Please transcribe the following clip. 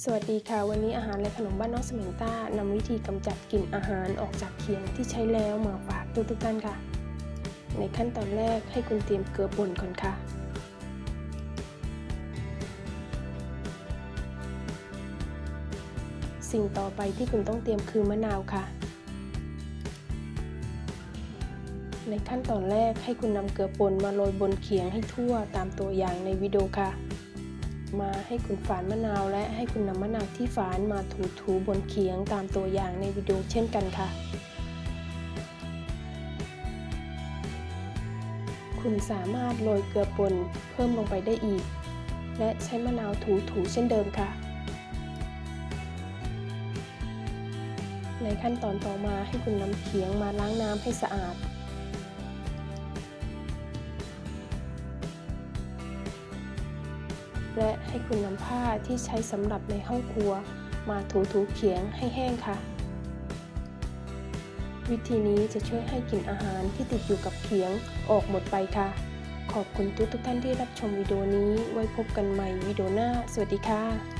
สวัสดีค่ะ วันนี้อาหารและขนมบ้านน้อกสมิงต้านำวิธีกำจัดกลิ่นอาหารออกจากเขียงที่ใช้แล้วมาฝากทุกทุกๆท่านค่ะ ในขั้นตอนแรกให้คุณเตรียมเกลือป่นก่อนค่ะ สิ่งต่อไปที่คุณต้องเตรียมคือมะนาวค่ะ ในขั้นตอนแรกให้คุณนำเกลือป่นมาโรยบนเขียงให้ทั่วตามตัวอย่างในวิดีโอค่ะ มาให้คุณฝานมะนาวและให้คุณนำมะนาวที่ฝานมาถูๆบนเขียงตามตัวอย่างในวิดีโอเช่นกันค่ะ คุณสามารถโรยเกลือป่นเพิ่มลงไปได้อีก และใช้มะนาวถูๆเช่นเดิมค่ะ ในขั้นตอนต่อมาให้คุณนำเขียงมาล้างน้ำให้สะอาด และให้คุณนำผ้าที่ใช้สำหรับในห้องครัว มาถูๆเขียงให้แห้งค่ะ วิธีนี้จะช่วยให้กลิ่นอาหารที่ติดอยู่กับเขียงออกหมดไปค่ะ ขอบคุณทุกทุกท่านที่รับชมวิดีโอนี้ ไว้พบกันใหม่วิดีโอหน้า สวัสดีค่ะ